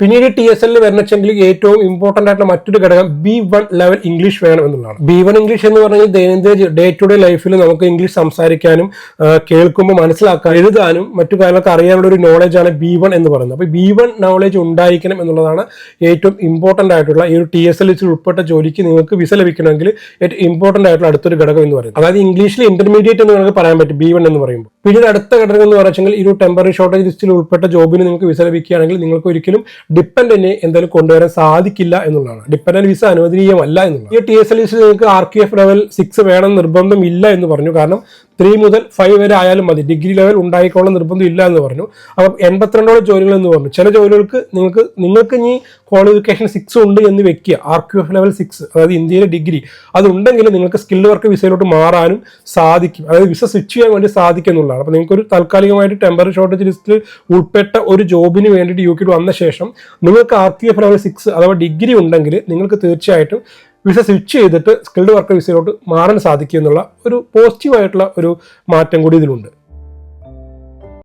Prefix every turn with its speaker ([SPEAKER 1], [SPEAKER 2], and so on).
[SPEAKER 1] പിന്നീട് T S എല്ലിൽ വരണമെങ്കിൽ ഏറ്റവും ഇമ്പോർട്ടന്റ് ആയിട്ടുള്ള മറ്റൊരു ഘടകം ബി വൺ ലെവൽ ഇംഗ്ലീഷ് വേണം എന്നുള്ളതാണ്. ബി വൺ ഇംഗ്ലീഷ് എന്ന് പറഞ്ഞാൽ ദൈനംദിന ഡേ ടു ഡേ ലൈഫിൽ നമുക്ക് ഇംഗ്ലീഷ് സംസാരിക്കാനും കേൾക്കുമ്പോൾ മനസ്സിലാക്കാൻ എഴുതാനും മറ്റു കാര്യങ്ങളൊക്കെ അറിയാനുള്ള ഒരു നോളജ് ആണ് ബി വൺ എന്ന് പറയുന്നത്. അപ്പോൾ ബി വൺ നോളജ് ഉണ്ടായിരിക്കണം എന്നുള്ളതാണ് ഏറ്റവും ഇമ്പോർട്ടന്റ് ആയിട്ടുള്ള ഈ ഒരു ടി എസ് എൽ ഉൾപ്പെട്ട ജോലിക്ക് നിങ്ങൾക്ക് വിസ ലഭിക്കണമെങ്കിൽ ഏറ്റവും ഇമ്പോർട്ടന്റ് ആയിട്ടുള്ള അടുത്തൊരു ഘടകം എന്ന് പറയുന്നത്. അതായത് ഇംഗ്ലീഷിൽ ഇന്റർമീഡിയറ്റ് എന്ന് നിങ്ങൾക്ക് പറയാൻ പറ്റും ബി വൺ എന്ന് പറയുമ്പോൾ. പിന്നീട് അടുത്ത ഘടകം എന്ന് പറഞ്ഞാൽ ഈ ഒരു ടെമ്പററി ഷോർട്ടേജ് ലിസ്റ്റിൽ ഉൾപ്പെട്ട ജോബിന് നിങ്ങൾക്ക് വിസ ലഭിക്കുകയാണെങ്കിൽ നിങ്ങൾക്ക് ഒരിക്കലും ഡിപ്പെൻഡന്റിനെ എന്തായാലും കൊണ്ടുവരാൻ സാധിക്കില്ല എന്നുള്ളതാണ്. ഡിപ്പെൻഡന്റ് വിസ അനുവദനീയമല്ല എന്നുള്ളത് ഈ ടി എസ് എൽ ലിസ്റ്റിൽ നിങ്ങൾക്ക് R K F level six വേണം നിർബന്ധമില്ല എന്ന് പറഞ്ഞു. കാരണം ത്രീ മുതൽ ഫൈവ് വരെ ആയാലും മതി. ഡിഗ്രി ലെവൽ ഉണ്ടായിക്കോളം നിർബന്ധം ഇല്ല എന്ന് പറഞ്ഞു. അപ്പം എൺപത്തിരണ്ടോളം ജോലികൾ എന്ന് പറഞ്ഞു. ചില ജോലികൾക്ക് നിങ്ങൾക്ക് നിങ്ങൾക്ക് ഇനി ക്വാളിഫിക്കേഷൻ സിക്സ് ഉണ്ട് എന്ന് വെക്കുക. R Q F level six അതായത് ഇന്ത്യയിലെ ഡിഗ്രി അതുണ്ടെങ്കിൽ നിങ്ങൾക്ക് സ്കിൽ വർക്ക് വിസയിലോട്ട് മാറാനും സാധിക്കും. അതായത് വിസ സ്വിച്ച് ചെയ്യാൻ വേണ്ടി സാധിക്കും എന്നുള്ളതാണ്. നിങ്ങൾക്ക് ഒരു താൽക്കാലികമായിട്ട് ടെമ്പററി ഷോർട്ടേജ് ലിസ്റ്റിൽ ഉൾപ്പെട്ട ഒരു ജോബിന് വേണ്ടിയിട്ട് യു വന്ന ശേഷം നിങ്ങൾക്ക് ആർ ക്യു ലെവൽ സിക്സ് അഥവാ ഡിഗ്രി ഉണ്ടെങ്കിൽ നിങ്ങൾക്ക് തീർച്ചയായിട്ടും വിസ സ്വിച്ച് ചെയ്തിട്ട് സ്കിൽഡ് വർക്കർ വിസയിലോട്ട് മാറാൻ സാധിക്കും എന്നുള്ള ഒരു പോസിറ്റീവായിട്ടുള്ള ഒരു മാറ്റം കൂടി ഇതിലുണ്ട്.